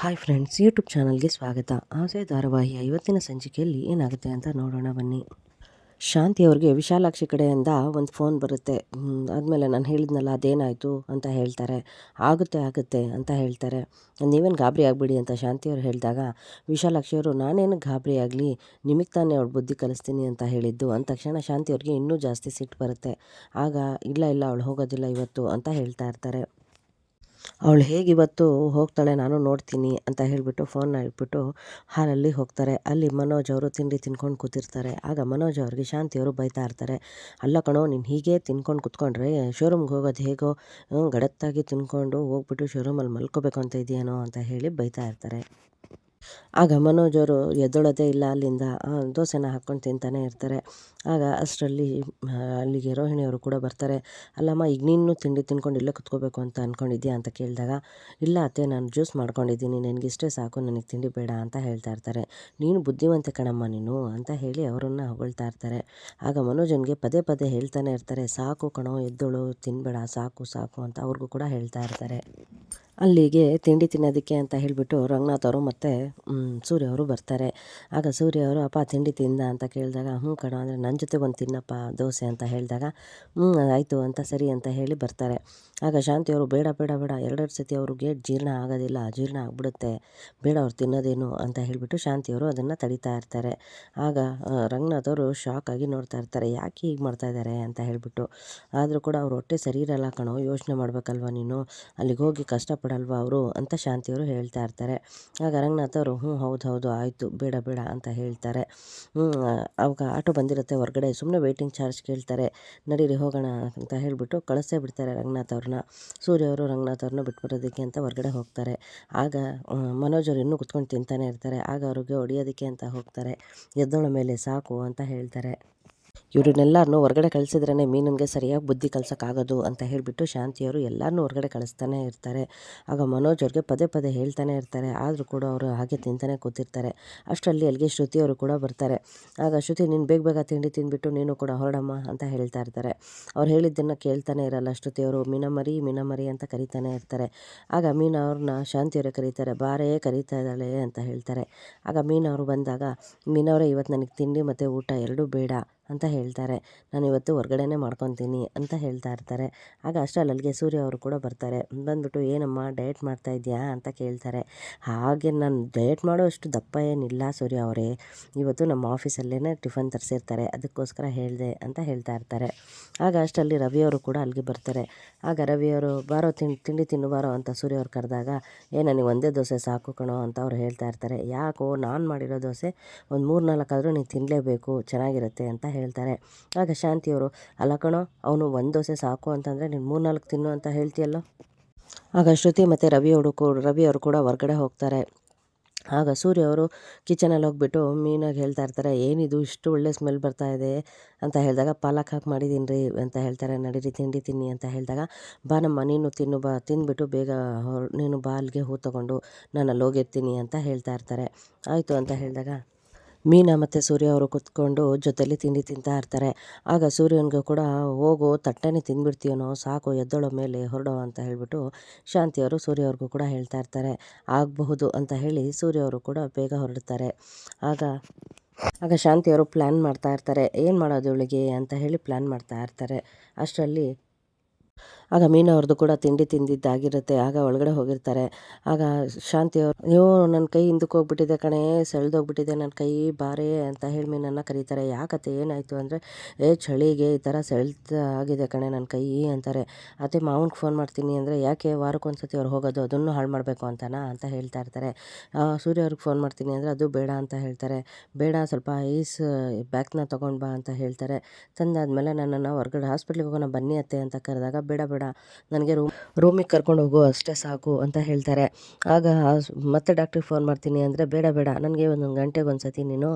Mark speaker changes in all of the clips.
Speaker 1: Hi friends, YouTube ಚಾನಲ್ಗೆ ಸ್ವಾಗತ. ಆಸೆ ಧಾರಾವಾಹಿ ಐವತ್ತಿನ ಸಂಚಿಕೆಯಲ್ಲಿ ಏನಾಗುತ್ತೆ ಅಂತ ನೋಡೋಣ ಬನ್ನಿ. ಶಾಂತಿ ಅವ್ರಿಗೆ ವಿಶಾಲಾಕ್ಷಿ ಕಡೆಯಿಂದ ಒಂದು ಫೋನ್ ಬರುತ್ತೆ. ಆದಮೇಲೆ ನಾನು ಹೇಳಿದ್ನಲ್ಲ, ಅದೇನಾಯಿತು ಅಂತ ಹೇಳ್ತಾರೆ. ಆಗುತ್ತೆ ಆಗುತ್ತೆ ಅಂತ ಹೇಳ್ತಾರೆ. ನೀವೇನು ಗಾಬರಿ ಆಗಬೇಡಿ ಅಂತ ಶಾಂತಿಯವ್ರು ಹೇಳಿದಾಗ ವಿಶಾಲಾಕ್ಷಿಯವರು ನಾನೇನು ಗಾಬರಿ ಆಗಲಿ, ನಿಮಗೆ ತಾನೇ ಅವಳು ಬುದ್ಧಿ ಕಲಿಸ್ತೀನಿ ಅಂತ ಹೇಳಿದ್ದು. ಅಂದ ತಕ್ಷಣ ಶಾಂತಿಯವ್ರಿಗೆ ಇನ್ನೂ ಜಾಸ್ತಿ ಸಿಟ್ಟು ಬರುತ್ತೆ. ಆಗ, ಇಲ್ಲ ಇಲ್ಲ, ಅವಳು ಹೋಗೋದಿಲ್ಲ ಇವತ್ತು ಅಂತ ಹೇಳ್ತಾ ಇರ್ತಾರೆ. ಅವಳು ಹೇಗಿವತ್ತು ಹೋಗ್ತಾಳೆ ನಾನು ನೋಡ್ತೀನಿ ಅಂತ ಹೇಳಿಬಿಟ್ಟು ಫೋನ್ನ ಇಟ್ಬಿಟ್ಟು ಹಾಲಲ್ಲಿ ಹೋಗ್ತಾರೆ. ಅಲ್ಲಿ ಮನೋಜ್ ಅವರು ತಿಂಡಿ ತಿನ್ಕೊಂಡು ಕೂತಿರ್ತಾರೆ. ಆಗ ಮನೋಜ್ ಅವ್ರಿಗೆ ಶಾಂತಿಯವರು ಬೈತಾ ಇರ್ತಾರೆ. ಅಲ್ಲ ಕಣೋ, ನೀನು ಹೀಗೆ ತಿನ್ಕೊಂಡು ಕುತ್ಕೊಂಡ್ರೆ ಶೋರೂಮ್ಗೆ ಹೋಗೋದು ಹೇಗೋ? ಗಡತ್ತಾಗಿ ತಿನ್ಕೊಂಡು ಹೋಗ್ಬಿಟ್ಟು ಶೋರೂಮಲ್ಲಿ ಮಲ್ಕೋಬೇಕು ಅಂತ ಇದೆಯೇನೋ ಅಂತ ಹೇಳಿ ಬೈತಾ ಇರ್ತಾರೆ. ಆಗ ಮನೋಜ್ ಅವರು ಎದ್ದೊಳೋದೇ ಇಲ್ಲ ಅಲ್ಲಿಂದ ದೋಸೆನ ಹಾಕ್ಕೊಂಡು ತಿಂತಾನೆ ಇರ್ತಾರೆ. ಆಗ ಅಷ್ಟರಲ್ಲಿ ಅಲ್ಲಿಗೆ ರೋಹಿಣಿಯವರು ಕೂಡ ಬರ್ತಾರೆ. ಅಲ್ಲಮ್ಮ, ಈಗ ನೀನು ತಿಂಡಿ ತಿನ್ಕೊಂಡು ಇಲ್ಲೇ ಕುತ್ಕೋಬೇಕು ಅಂತ ಅಂದ್ಕೊಂಡಿದ್ಯಾ ಅಂತ ಕೇಳಿದಾಗ, ಇಲ್ಲ ಅತ್ತೆ, ನಾನು ಜ್ಯೂಸ್ ಮಾಡ್ಕೊಂಡಿದ್ದೀನಿ. ನನಗಿಷ್ಟೇ ಸಾಕು, ನನಗೆ ತಿಂಡಿ ಬೇಡ ಅಂತ ಹೇಳ್ತಾ ಇರ್ತಾರೆ. ನೀನು ಬುದ್ಧಿವಂತೆ ಕಣಮ್ಮ ನೀನು ಅಂತ ಹೇಳಿ ಅವರನ್ನು ಹೊಗಳ್ತಾ ಇರ್ತಾರೆ. ಆಗ ಮನೋಜನ್ಗೆ ಪದೇ ಪದೇ ಹೇಳ್ತಾನೆ ಇರ್ತಾರೆ. ಸಾಕು ಕಣೋ, ಎದ್ದೋಳು, ತಿನ್ಬೇಡ, ಸಾಕು ಸಾಕು ಅಂತ ಅವ್ರಿಗೂ ಕೂಡ ಹೇಳ್ತಾ ಇರ್ತಾರೆ. ಅಲ್ಲಿಗೆ ತಿಂಡಿ ತಿನ್ನೋದಕ್ಕೆ ಅಂತ ಹೇಳಿಬಿಟ್ಟು ರಂಗನಾಥ್ ಅವರು ಮತ್ತು ಸೂರ್ಯ ಅವರು ಬರ್ತಾರೆ. ಆಗ ಸೂರ್ಯ ಅವರು, ಅಪ್ಪ, ತಿಂಡಿ ತಿಂದ ಅಂತ ಕೇಳಿದಾಗ ಹ್ಞೂ ಕಣ, ಅಂದರೆ ನನ್ನ ಜೊತೆ ಒಂದು ತಿನ್ನಪ್ಪ ದೋಸೆ ಅಂತ ಹೇಳಿದಾಗ ಹ್ಞೂ ಆಯಿತು ಅಂತ ಸರಿ ಅಂತ ಹೇಳಿ ಬರ್ತಾರೆ. ಆಗ ಶಾಂತಿ ಅವರು, ಬೇಡ ಬೇಡ ಬೇಡ, ಎರಡೆರಡು ಸತಿ ಅವ್ರಿಗೆ ಜೀರ್ಣ ಆಗೋದಿಲ್ಲ, ಜೀರ್ಣ ಆಗಿಬಿಡುತ್ತೆ, ಬೇಡ ಅವ್ರು ತಿನ್ನೋದೇನು ಅಂತ ಹೇಳಿಬಿಟ್ಟು ಶಾಂತಿಯವರು ಅದನ್ನು ತಡಿತಾ ಇರ್ತಾರೆ. ಆಗ ರಂಗನಾಥ್ ಅವರು ಶಾಕ್ ಆಗಿ ನೋಡ್ತಾ ಇರ್ತಾರೆ, ಯಾಕೆ ಹೀಗೆ ಮಾಡ್ತಾ ಇದ್ದಾರೆ? ಅಂತ ಹೇಳಿಬಿಟ್ಟು. ಆದರೂ ಕೂಡ ಅವ್ರ ಹೊಟ್ಟೆ ಸರಿ ಇರಲ್ಲ ಕಣೋ, ಯೋಚನೆ ಮಾಡಬೇಕಲ್ವ ನೀನು? ಅಲ್ಲಿಗೆ ಹೋಗಿ ಕಷ್ಟಪಡಲ್ವ ಅವರು ಅಂತ ಶಾಂತಿಯವರು ಹೇಳ್ತಾ ಇರ್ತಾರೆ. ಆಗ ರಂಗನಾಥ್ ಅವರು ಹ್ಞೂ ಹೌದು ಹೌದು, ಆಯಿತು, ಬೇಡ ಬೇಡ ಅಂತ ಹೇಳ್ತಾರೆ. ಅವಾಗ ಆಟೋ ಬಂದಿರುತ್ತೆ ಹೊರಗಡೆ ಸುಮ್ಮನೆ ವೇಟಿಂಗ್ ಚಾರ್ಜ್ ಕೇಳ್ತಾರೆ. ನಡೀರಿ, ಹೋಗೋಣ ಅಂತ ಹೇಳಿಬಿಟ್ಟು ಕಳಿಸೇ ಬಿಡ್ತಾರೆ ರಂಗನಾಥ್ ಅವ್ರನ್ನ. ಸೂರ್ಯ ಅವರು ರಂಗನಾಥ್ ಅವ್ರನ್ನ ಬಿಟ್ಬಿಡೋದಕ್ಕೆ ಅಂತ ಹೊರಗಡೆ ಹೋಗ್ತಾರೆ. ಆಗ ಮನೋಜ್ ಅವರು ಇನ್ನೂ ಕುತ್ಕೊಂಡು ತಿಂತಾನೆ ಇರ್ತಾರೆ. ಆಗ ಅವ್ರಿಗೆ ಹೊಡಿಯೋದಕ್ಕೆ ಅಂತ ಹೋಗ್ತಾರೆ. ಎದ್ದೋಳ ಮೇಲೆ ಸಾಕು ಅಂತ ಹೇಳ್ತಾರೆ. ಇವ್ರನ್ನೆಲ್ಲರನ್ನೂ ಹೊರಗಡೆ ಕಳಿಸಿದ್ರೇ ಮೀನಿಗೆ ಸರಿಯಾಗಿ ಬುದ್ಧಿ ಕಲ್ಸೋಕ್ಕಾಗೋದು ಅಂತ ಹೇಳಿಬಿಟ್ಟು ಶಾಂತಿಯವರು ಎಲ್ಲರನ್ನೂ ಹೊರಗಡೆ ಕಳಿಸ್ತಾನೆ ಇರ್ತಾರೆ. ಆಗ ಮನೋಜ್ ಅವ್ರಿಗೆ ಪದೇ ಪದೇ ಹೇಳ್ತಾನೆ ಇರ್ತಾರೆ. ಆದರೂ ಕೂಡ ಅವರು ಹಾಗೆ ತಿಂತಾನೆ ಕೂತಿರ್ತಾರೆ. ಅಷ್ಟರಲ್ಲಿ ಅಲ್ಲಿಗೆ ಶ್ರುತಿಯವರು ಕೂಡ ಬರ್ತಾರೆ. ಆಗ ಶ್ರುತಿ, ನೀನು ಬೇಗ ಬೇಗ ತಿಂಡಿ ತಿಂದ್ಬಿಟ್ಟು ನೀನು ಕೂಡ ಹೊರಡಮ್ಮ ಅಂತ ಹೇಳ್ತಾ ಇರ್ತಾರೆ. ಅವ್ರು ಹೇಳಿದ್ದನ್ನು ಕೇಳ್ತಾನೆ ಇರಲ್ಲ ಶ್ರುತಿಯವರು ಮೀನಮರಿ ಮೀನಮರಿ ಅಂತ ಕರಿತಾನೆ ಇರ್ತಾರೆ. ಆಗ ಮೀನಾ ಅವ್ರನ್ನ ಶಾಂತಿಯವರೇ ಕರೀತಾರೆ. ಬಾರೇ, ಕರೀತಾ ಇದ್ದಾಳೆ ಅಂತ ಹೇಳ್ತಾರೆ. ಆಗ ಮೀನವರು ಬಂದಾಗ, ಮೀನವರೇ, ಇವತ್ತು ನನಗೆ ತಿಂಡಿ ಮತ್ತು ಊಟ ಎರಡೂ ಬೇಡ. ಅಂತ ಹೇಳ್ತಾರೆ. ನಾನು ಇವತ್ತು ಹೊರ್ಗಡೆನೇ ಮಾಡ್ಕೊತೀನಿ ಅಂತ ಹೇಳ್ತಾ ಇರ್ತಾರೆ. ಆಗ ಅಲ್ಲಿಗೆ ಸೂರ್ಯ ಅವರು ಕೂಡ ಬರ್ತಾರೆ. ಬಂದ್ಬಿಟ್ಟು, ಏನಮ್ಮ, ಡಯಟ್ ಮಾಡ್ತಾ ಇದೆಯಾ ಅಂತ ಕೇಳ್ತಾರೆ. ಹಾಗೆ ನಾನು ಡಯಟ್ ಮಾಡೋ ಅಷ್ಟು ದಪ್ಪ ಏನಿಲ್ಲ ಸೂರ್ಯ ಅವರೇ. ಇವತ್ತು ನಮ್ಮ ಆಫೀಸಲ್ಲೇ ಟಿಫನ್ ತರಿಸಿರ್ತಾರೆ. ಅದಕ್ಕೋಸ್ಕರ ಹೇಳಿದೆ ಅಂತ ಹೇಳ್ತಾ ಇರ್ತಾರೆ. ಆಗ ಅಷ್ಟರಲ್ಲಿ ರವಿಯವರು ಕೂಡ ಅಲ್ಲಿಗೆ ಬರ್ತಾರೆ. ಆಗ ರವಿಯವರು ಬಾರೋ ತಿಂಡಿ ತಿಂಡಿ ತಿನ್ನು, ಬಾರೋ ಅಂತ ಸೂರ್ಯ ಅವ್ರು ಕರೆದಾಗ ಏ ನನಗೆ ಒಂದೇ ದೋಸೆ ಸಾಕು ಕಣೋ ಅಂತ ಅವ್ರು ಹೇಳ್ತಾ ಇರ್ತಾರೆ. ಯಾಕೋ, ನಾನು ಮಾಡಿರೋ ದೋಸೆ ಒಂದು ಮೂರು ನಾಲ್ಕಾದರೂ ನೀನು ತಿನ್ನಲೇಬೇಕು ಚೆನ್ನಾಗಿರುತ್ತೆ ಅಂತ ಹೇಳ್ತಾರೆ. ಆಗ ಶಾಂತಿಯವರು, ಅಲ್ಲ ಕಣೋ, ಅವನು ಒಂದು ದೋಸೆ ಸಾಕು ಅಂತಂದರೆ ನೀನು ಮೂರು ನಾಲ್ಕು ತಿನ್ನು ಅಂತ ಹೇಳ್ತೀಯಲ್ಲ? ಆಗ ಶ್ರುತಿ ಮತ್ತು ರವಿ ಅವರು ಕೂಡ ರವಿಯವರು ಕೂಡ ಹೊರಗಡೆ ಹೋಗ್ತಾರೆ. ಆಗ ಸೂರ್ಯ ಅವರು ಕಿಚನಲ್ಲಿ ಹೋಗ್ಬಿಟ್ಟು ಮೀನಾಗಿ ಹೇಳ್ತಾ ಇರ್ತಾರೆ, ಏನಿದು, ಇಷ್ಟು ಒಳ್ಳೆ ಸ್ಮೆಲ್ ಬರ್ತಾ ಇದೆ? ಅಂತ ಹೇಳಿದಾಗ, ಪಾಲಕ್ ಹಾಕಿ ಮಾಡಿದ್ದೀನಿ ರೀ ಅಂತ ಹೇಳ್ತಾರೆ, ನಡೀರಿ, ತಿಂಡಿ ತಿನ್ನಿ ಅಂತ ಹೇಳಿದಾಗ, ಬಾ ನಮ್ಮ ನೀನು ತಿನ್ನು, ಬಾ. ತಿಂದ್ಬಿಟ್ಟು ಬೇಗ ನೀನು ಬಾ ಅಲ್ಲಿಗೆ ಹೂ ತೊಗೊಂಡು, ನಾನು ಅಲ್ಲಿ ಹೋಗಿರ್ತೀನಿ ಅಂತ ಹೇಳ್ತಾ ಇರ್ತಾರೆ. ಆಯಿತು ಅಂತ ಹೇಳಿದಾಗ ಮೀನಾ ಮತ್ತು ಸೂರ್ಯ ಅವರು ಕುತ್ಕೊಂಡು ಜೊತೆಲಿ ತಿಂಡಿ ತಿಂತಾ ಇರ್ತಾರೆ. ಆಗ ಸೂರ್ಯನಿಗೂ ಕೂಡ, ಹೋಗು, ತಟ್ಟೆನೇ ತಿಂದ್ಬಿಡ್ತೀಯನೋ ಸಾಕು, ಎದ್ದೊಳೋ ಮೇಲೆ ಹೊರಡೋ ಅಂತ ಹೇಳಿಬಿಟ್ಟು ಶಾಂತಿಯವರು ಸೂರ್ಯ ಅವ್ರಿಗೂ ಕೂಡ ಹೇಳ್ತಾ ಇರ್ತಾರೆ. ಆಗಬಹುದು ಅಂತ ಹೇಳಿ ಸೂರ್ಯ ಅವರು ಕೂಡ ಬೇಗ ಹೊರಡ್ತಾರೆ. ಆಗ ಆಗ ಶಾಂತಿಯವರು ಪ್ಲ್ಯಾನ್ ಮಾಡ್ತಾ ಇರ್ತಾರೆ. ಏನು ಮಾಡೋದು ಇವಳಿಗೆ ಅಂತ ಹೇಳಿ ಪ್ಲ್ಯಾನ್ ಮಾಡ್ತಾ ಇರ್ತಾರೆ. ಅಷ್ಟರಲ್ಲಿ ಆಗ ಮೀನವ್ರದ್ದು ಕೂಡ ತಿಂಡಿ ತಿಂದಿದ್ದಾಗಿರುತ್ತೆ. ಆಗ ಒಳಗಡೆ ಹೋಗಿರ್ತಾರೆ. ಆಗ ಶಾಂತಿಯವರು ಅಯ್ಯೋ ನನ್ನ ಕೈ ಹಿಂದಕ್ಕೆ ಹೋಗ್ಬಿಟ್ಟಿದೆ ಕಣೇ, ಸೆಳೆದೋಗ್ಬಿಟ್ಟಿದೆ ನನ್ನ ಕೈ, ಬಾರೆ ಅಂತ ಹೇಳಿ ಮೀನನ್ನು ಕರೀತಾರೆ. ಯಾಕತ್ತೆ, ಏನಾಯಿತು ಅಂದರೆ, ಏ ಚಳಿಗೆ ಈ ಥರ ಆಗಿದೆ ಕಣೆ ನನ್ನ ಕೈ ಅಂತಾರೆ. ಅತ್ತೆ, ಮಾವನ್ಗೆ ಫೋನ್ ಮಾಡ್ತೀನಿ ಅಂದರೆ ಯಾಕೆ ವಾರಕ್ಕೊಂದ್ಸತಿ ಅವ್ರು ಹೋಗೋದು, ಅದನ್ನು ಹಾಳು ಮಾಡಬೇಕು ಅಂತನಾ? ಅಂತ ಹೇಳ್ತಾ ಇರ್ತಾರೆ. ಸೂರ್ಯ ಅವ್ರಿಗೆ ಫೋನ್ ಮಾಡ್ತೀನಿ ಅಂದರೆ ಅದು ಬೇಡ ಅಂತ ಹೇಳ್ತಾರೆ. ಬೇಡ, ಸ್ವಲ್ಪ ಐಸ್, ಬ್ಯಾಗ್ನ ತೊಗೊಂಡು ಬಾ ಅಂತ ಹೇಳ್ತಾರೆ. ತಂದಾದ್ಮೇಲೆ ನನ್ನನ್ನು ಹೊರಗಡೆ ಹಾಸ್ಪಿಟ್ಲಿಗೆ ಹೋಗೋಣ ಬನ್ನಿ ಅತ್ತೆ ಅಂತ ಕರೆದಾಗ ಬೇಡ ನನಗೆ ರೂಮ್ ರೂಮಿಗೆ ಕರ್ಕೊಂಡು ಹೋಗು, ಅಷ್ಟೇ ಸಾಕು ಅಂತ ಹೇಳ್ತಾರೆ. ಆಗ ಮತ್ತೆ ಡಾಕ್ಟ್ರಿಗೆ ಫೋನ್ ಮಾಡ್ತೀನಿ ಅಂದರೆ, ಬೇಡ ಬೇಡ, ನನಗೆ ಒಂದೊಂದು ಗಂಟೆಗೆ ಒಂದು ಸತಿ ನೀನು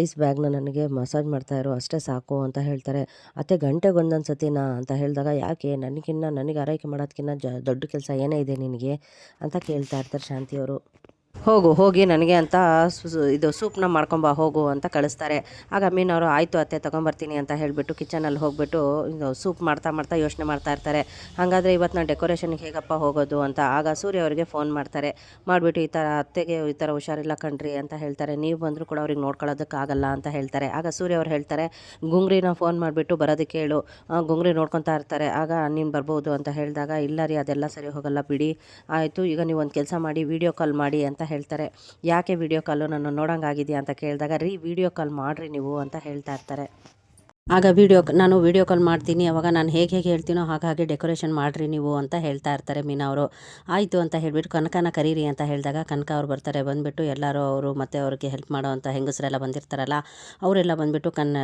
Speaker 1: ಐಸ್ ಬ್ಯಾಗ್ನ ನನಗೆ ಮಸಾಜ್ ಮಾಡ್ತಾಯಿರು ಅಷ್ಟೇ ಸಾಕು ಅಂತ ಹೇಳ್ತಾರೆ. ಅತ್ತೆ, ಗಂಟೆಗೆ ಒಂದೊಂದು ಸತಿನಾ ಅಂತ ಹೇಳಿದಾಗ, ಯಾಕೆ ನನಗಿನ್ನ ನನಗೆ ಆರೈಕೆ ಮಾಡೋದಕ್ಕಿಂತ ಜ ದೊಡ್ಡ ಕೆಲಸ ಏನೇ ಇದೆ ನಿನಗೆ ಅಂತ ಕೇಳ್ತಾ ಇರ್ತಾರೆ ಶಾಂತಿಯವರು
Speaker 2: ಹೋಗು, ಹೋಗಿ ನನಗೆ ಅಂತ ಇದು ಸೂಪ್ನ ಮಾಡ್ಕೊಂಬ, ಹೋಗು ಅಂತ ಕಳಿಸ್ತಾರೆ. ಆಗ ಮೀನವರು ಆಯಿತು ಅತ್ತೆ, ತೊಗೊಂಬರ್ತೀನಿ ಅಂತ ಹೇಳಿಬಿಟ್ಟು ಕಿಚನಲ್ಲಿ ಹೋಗ್ಬಿಟ್ಟು ಸೂಪ್ ಮಾಡ್ತಾ ಮಾಡ್ತಾ ಯೋಚನೆ ಮಾಡ್ತಾ ಇರ್ತಾರೆ. ಹಾಗಾದರೆ ಇವತ್ತು ನಾನು ಡೆಕೋರೇಷನ್ಗೆ ಹೇಗಪ್ಪ ಹೋಗೋದು ಅಂತ ಆಗ ಸೂರ್ಯ ಅವರಿಗೆ ಫೋನ್ ಮಾಡ್ತಾರೆ. ಮಾಡಿಬಿಟ್ಟು, ಈ ಥರ ಅತ್ತೆಗೆ ಈ ಥರ ಹುಷಾರಿಲ್ಲ ಕಣ್ರಿ ಅಂತ ಹೇಳ್ತಾರೆ. ನೀವು ಬಂದರೂ ಕೂಡ ಅವ್ರಿಗೆ ನೋಡ್ಕೊಳ್ಳೋದಕ್ಕಾಗಲ್ಲ ಅಂತ ಹೇಳ್ತಾರೆ. ಆಗ ಸೂರ್ಯ ಅವ್ರು ಹೇಳ್ತಾರೆ, ಗುಂಗ್ರಿನ ಫೋನ್ ಮಾಡಿಬಿಟ್ಟು ಬರೋದಕ್ಕೆ ಹೇಳು ಗುಂಗ್ರಿ ನೋಡ್ಕೊತಾ ಇರ್ತಾರೆ. ಆಗ ನೀನು ಬರ್ಬೋದು ಅಂತ ಹೇಳಿದಾಗ, ಇಲ್ಲ ರೀ, ಅದೆಲ್ಲ ಸರಿ ಹೋಗಲ್ಲ, ಬಿಡಿ. ಆಯಿತು, ಈಗ ನೀವು ಒಂದು ಕೆಲಸ ಮಾಡಿ, ವಿಡಿಯೋ ಕಾಲ್ ಮಾಡಿ ಅಂತ ಹೇಳ್ತಾರೆ. ಯಾಕೆ ವಿಡಿಯೋ ಕಾಲು ನಾನು ನೋಡೋಂಗಾಗಿದೆಯಾ ಅಂತ ಕೇಳಿದಾಗ, ರೀ, ವಿಡಿಯೋ ಕಾಲ್ ಮಾಡಿರಿ ನೀವು ಅಂತ ಹೇಳ್ತಾ ಇರ್ತಾರೆ. ಆಗ ವಿಡಿಯೋ ನಾನು ವಿಡಿಯೋ ಕಾಲ್ ಮಾಡ್ತೀನಿ, ಅವಾಗ ನಾನು ಹೇಗೆ ಹೇಗೆ ಹೇಳ್ತೀನೋ ಹಾಗಾಗಿ ಡೆಕೋರೇಷನ್ ಮಾಡಿರಿ ನೀವು ಅಂತ ಹೇಳ್ತಾ ಇರ್ತಾರೆ ಮೀನಾ ಅವರು. ಆಯಿತು ಅಂತ ಹೇಳಿಬಿಟ್ಟು ಕನಕನ ಕರೀರಿ ಅಂತ ಹೇಳಿದಾಗ ಕನಕ ಅವ್ರು ಬರ್ತಾರೆ. ಬಂದುಬಿಟ್ಟು ಎಲ್ಲರೂ ಅವರು ಮತ್ತು ಅವ್ರಿಗೆ ಹೆಲ್ಪ್ ಮಾಡೋ ಅಂತ ಹೆಂಗಸರೆಲ್ಲ ಬಂದಿರ್ತಾರಲ್ಲ, ಅವರೆಲ್ಲ ಬಂದುಬಿಟ್ಟು ಕನ್ನ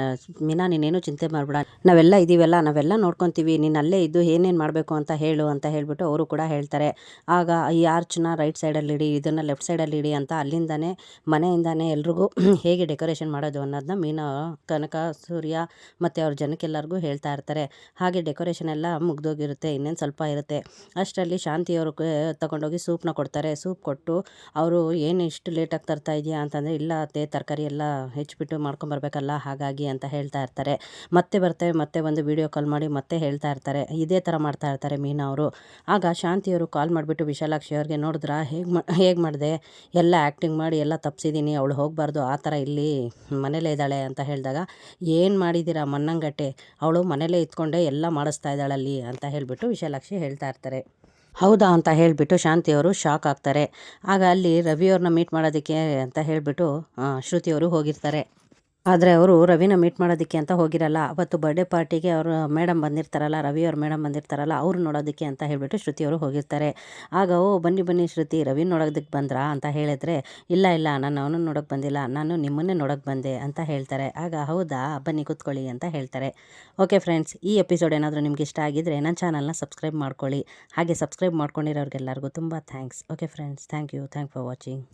Speaker 2: ಮೀನಾ ನೀನೇನು ಚಿಂತೆ ಮಾಡಬೇಡ. ನಾವೆಲ್ಲ ಇದ್ದೀವಲ್ಲ ನಾವೆಲ್ಲ ನೋಡ್ಕೊತೀವಿ, ನೀನು ಅಲ್ಲೇ ಇದ್ದು ಏನೇನು ಮಾಡಬೇಕು ಅಂತ ಹೇಳು ಅಂತ ಹೇಳಿಬಿಟ್ಟು ಅವರು ಕೂಡ ಹೇಳ್ತಾರೆ. ಆಗ ಈ ಆರ್ಚ್ನ ರೈಟ್ ಸೈಡಲ್ಲಿ ಇಡಿ, ಇದನ್ನು ಲೆಫ್ಟ್ ಸೈಡಲ್ಲಿ ಇಡಿ ಅಂತ ಅಲ್ಲಿಂದನೇ ಮನೆಯಿಂದಾನೇ ಎಲ್ರಿಗೂ ಹೇಗೆ ಡೆಕೋರೇಷನ್ ಮಾಡೋದು ಅನ್ನೋದನ್ನ ಮೀನಾ, ಕನಕ, ಸೂರ್ಯ ಮತ್ತು ಅವ್ರ ಜನಕ್ಕೆಲ್ಲರಿಗೂ ಹೇಳ್ತಾ ಇರ್ತಾರೆ. ಹಾಗೆ ಡೆಕೋರೇಷನ್ ಎಲ್ಲ ಮುಗ್ದೋಗಿರುತ್ತೆ, ಇನ್ನೇನು ಸ್ವಲ್ಪ ಇರುತ್ತೆ. ಅಷ್ಟರಲ್ಲಿ ಶಾಂತಿಯವರು ತಗೊಂಡೋಗಿ ಸೂಪ್ನ ಕೊಡ್ತಾರೆ. ಸೂಪ್ ಕೊಟ್ಟು ಅವರು ಏನು ಇಷ್ಟು ಲೇಟಾಗಿ ತರ್ತಾ ಇದೆಯಾ ಅಂತಂದರೆ, ಇಲ್ಲ ಅತ್ತೆ, ತರಕಾರಿ ಎಲ್ಲ ಹೆಚ್ಚಿಬಿಟ್ಟು ಮಾಡ್ಕೊಂಬರ್ಬೇಕಲ್ಲ ಹಾಗಾಗಿ ಅಂತ ಹೇಳ್ತಾ ಇರ್ತಾರೆ. ಮತ್ತೆ ಬರ್ತೇವೆ ಮತ್ತೆ ಒಂದು ವಿಡಿಯೋ ಕಾಲ್ ಮಾಡಿ ಮತ್ತೆ ಹೇಳ್ತಾ ಇರ್ತಾರೆ. ಇದೇ ಥರ ಮಾಡ್ತಾ ಇರ್ತಾರೆ ಮೀನಾ ಅವರು. ಆಗ ಶಾಂತಿಯವರು ಕಾಲ್ ಮಾಡಿಬಿಟ್ಟು ವಿಶಾಲಾಕ್ಷಿ ಅವ್ರಿಗೆ, ನೋಡಿದ್ರಾ, ಹೇಗೆ ಹೇಗೆ ಮಾಡಿದೆ? ಎಲ್ಲ ಆ್ಯಕ್ಟಿಂಗ್ ಮಾಡಿ ಎಲ್ಲ ತಪ್ಪಿಸಿದ್ದೀನಿ ಅವಳು ಹೋಗಬಾರ್ದು, ಆ ಥರ ಇಲ್ಲಿ ಮನೇಲೇ ಇದ್ದಾಳೆ ಅಂತ ಹೇಳಿದಾಗ, ಏನು ಮಾಡಿದ್ದೀರಾ ಮನ್ನಂಗಟ್ಟೆ. ಅವಳು ಮನೇಲೇ ಇದ್ಕೊಂಡೆ ಎಲ್ಲ ಮಾಡಿಸ್ತಾ ಇದ್ದಾಳಲ್ಲಿ ಅಂತ ಹೇಳಿಬಿಟ್ಟು ವಿಶಾಲಾಕ್ಷಿ ಹೇಳ್ತಾ ಇರ್ತಾರೆ. ಹೌದಾ ಅಂತ ಹೇಳಿಬಿಟ್ಟು ಶಾಂತಿಯವರು ಶಾಕ್ ಆಗ್ತಾರೆ. ಆಗ ಅಲ್ಲಿ ರವಿಯವ್ರನ್ನ ಮೀಟ್ ಮಾಡೋದಕ್ಕೆ ಅಂತ ಹೇಳಿಬಿಟ್ಟು ಶ್ರುತಿಯವರು ಹೋಗಿರ್ತಾರೆ. ಆದರೆ ಅವರು ರವಿನ ಮೀಟ್ ಮಾಡೋದಕ್ಕೆ ಅಂತ ಹೋಗಿರಲ್ಲ. ಅವತ್ತು ಬರ್ಡೇ ಪಾರ್ಟಿಗೆ ಅವರು ಮೇಡಮ್ ಬಂದಿರ್ತಾರಲ್ಲ, ರವಿ ಅವ್ರ ಮೇಡಮ್ ಬಂದಿರ್ತಾರಲ್ಲ, ಅವ್ರು ನೋಡೋದಕ್ಕೆ ಅಂತ ಹೇಳಿಬಿಟ್ಟು ಶ್ರುತಿಯವರು ಹೋಗಿರ್ತಾರೆ. ಆಗ, ಓ, ಬನ್ನಿ ಬನ್ನಿ ಶ್ರುತಿ, ರವಿ ನೋಡೋದಕ್ಕೆ ಬಂದ್ರಾ? ಅಂತ ಹೇಳಿದ್ರೆ, ಇಲ್ಲ ಇಲ್ಲ, ನಾನು ಅವನು ನೋಡೋಕ್ಕೆ ಬಂದಿಲ್ಲ, ನಾನು ನಿಮ್ಮನ್ನೇ ನೋಡೋಕೆ ಬಂದೆ, ಅಂತ ಹೇಳ್ತಾರೆ. ಆಗ, ಹೌದಾ, ಬನ್ನಿ ಕೂತ್ಕೊಳ್ಳಿ, ಅಂತ ಹೇಳ್ತಾರೆ. ಓಕೆ ಫ್ರೆಂಡ್ಸ್ ಈ ಎಪಿಸೋಡ್ ಏನಾದರೂ ನಿಮ್ಗೆ ಇಷ್ಟ ಆಗಿದ್ರೆ ನನ್ನ ಚಾನಲ್ನ ಸಬ್ಸ್ಕ್ರೈಬ್ ಮಾಡ್ಕೊಳ್ಳಿ. ಹಾಗೆ ಸಬ್ಸ್ಕ್ರೈಬ್ ಮಾಡ್ಕೊಂಡಿರೋರಿಗೆಲ್ಲರಿಗೂ ತುಂಬ thanks okay friends thank you thank for watching